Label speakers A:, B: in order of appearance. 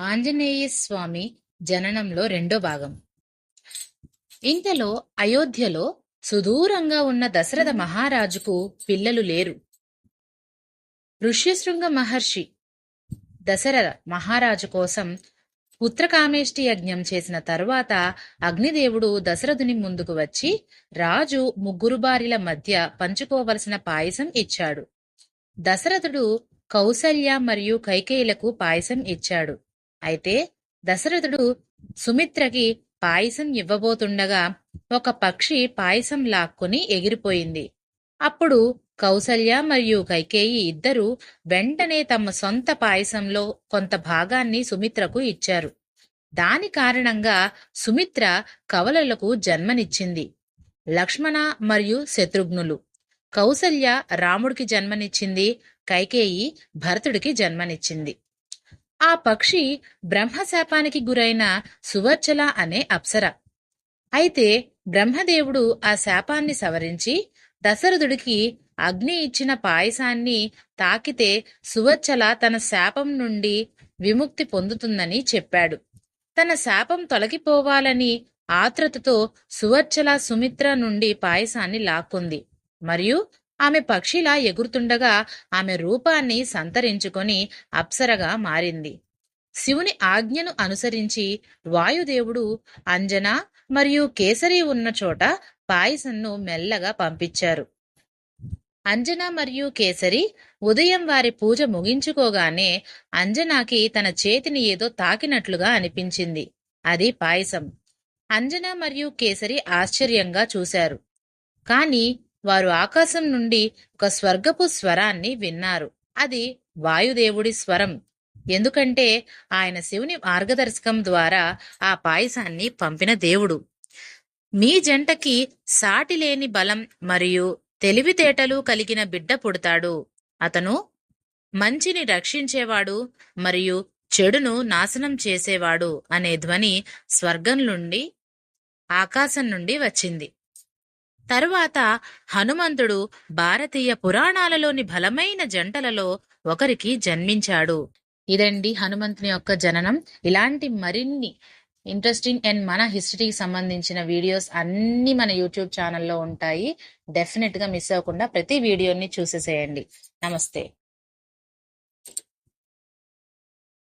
A: ఆంజనేయ స్వామి జననంలో రెండో భాగం. ఇంతలో అయోధ్యలో సుదూరంగా ఉన్న దశరథ మహారాజుకు పిల్లలు లేరు. ఋష్యశృంగ మహర్షి దశరథ మహారాజు కోసం పుత్రకామేష్టి యజ్ఞం చేసిన తరువాత అగ్నిదేవుడు దశరథుని ముందుకు వచ్చి రాజు ముగ్గురు బారిల మధ్య పంచుకోవలసిన పాయసం ఇచ్చాడు. దశరథుడు కౌసల్య మరియు కైకేయులకు పాయసం ఇచ్చాడు. అయితే దశరథుడు సుమిత్రకి పాయసం ఇవ్వబోతుండగా ఒక పక్షి పాయసం లాక్కుని ఎగిరిపోయింది. అప్పుడు కౌసల్య మరియు కైకేయి ఇద్దరూ వెంటనే తమ సొంత పాయసంలో కొంత భాగాన్ని సుమిత్రకు ఇచ్చారు. దాని కారణంగా సుమిత్ర కవలలకు జన్మనిచ్చింది. లక్ష్మణ మరియు శత్రుఘ్నులు. కౌసల్య రాముడికి జన్మనిచ్చింది కైకేయి భరతుడికి జన్మనిచ్చింది. ఆ పక్షి బ్రహ్మశాపానికి గురైన సువర్చల అనే అప్సర. అయితే బ్రహ్మదేవుడు ఆ శాపాన్ని సవరించి దశరథుడికి అగ్ని ఇచ్చిన పాయసాన్ని తాకితే సువర్చల తన శాపం నుండి విముక్తి పొందుతుందని చెప్పాడు. తన శాపం తొలగిపోవాలని ఆత్రతతో సువర్చల సుమిత్ర నుండి పాయసాన్ని లాక్కుంది. మరియు ఆమె పక్షిలా ఎగురుతుండగా ఆమె రూపాన్ని సంతరించుకొని అప్సరగా మారింది. శివుని ఆజ్ఞను అనుసరించి వాయుదేవుడు అంజన మరియు కేసరి ఉన్న చోట పాయసంను మెల్లగా పంపించారు. అంజన మరియు కేసరి ఉదయం వారి పూజ ముగించుకోగానే అంజనాకి తన చేతిని ఏదో తాకినట్లుగా అనిపించింది. అది పాయసం. అంజన మరియు కేసరి ఆశ్చర్యంగా చూశారు. కాని వారు ఆకాశం నుండి ఒక స్వర్గపు స్వరాన్ని విన్నారు. అది వాయుదేవుడి స్వరం. ఎందుకంటే ఆయన శివుని మార్గదర్శకం ద్వారా ఆ పాయసాన్ని పంపిన దేవుడు. మీ జంటకి సాటి లేని బలం మరియు తెలివితేటలు కలిగిన బిడ్డ పుడతాడు. అతను మంచిని రక్షించేవాడు మరియు చెడును నాశనం చేసేవాడు అనే ధ్వని స్వర్గం నుండి ఆకాశం నుండి వచ్చింది. తరువాత హనుమంతుడు భారతీయ పురాణాలలోని బలమైన జంటలలో ఒకరికి జన్మించాడు. ఇదండి హనుమంతుని యొక్క జననం. ఇలాంటి మరిన్ని ఇంట్రెస్టింగ్ అండ్ మన హిస్టరీకి సంబంధించిన వీడియోస్ అన్ని మన యూట్యూబ్ ఛానల్లో ఉంటాయి. డెఫినెట్గా మిస్ అవ్వకుండా ప్రతి వీడియోని చూసేసేయండి. నమస్తే.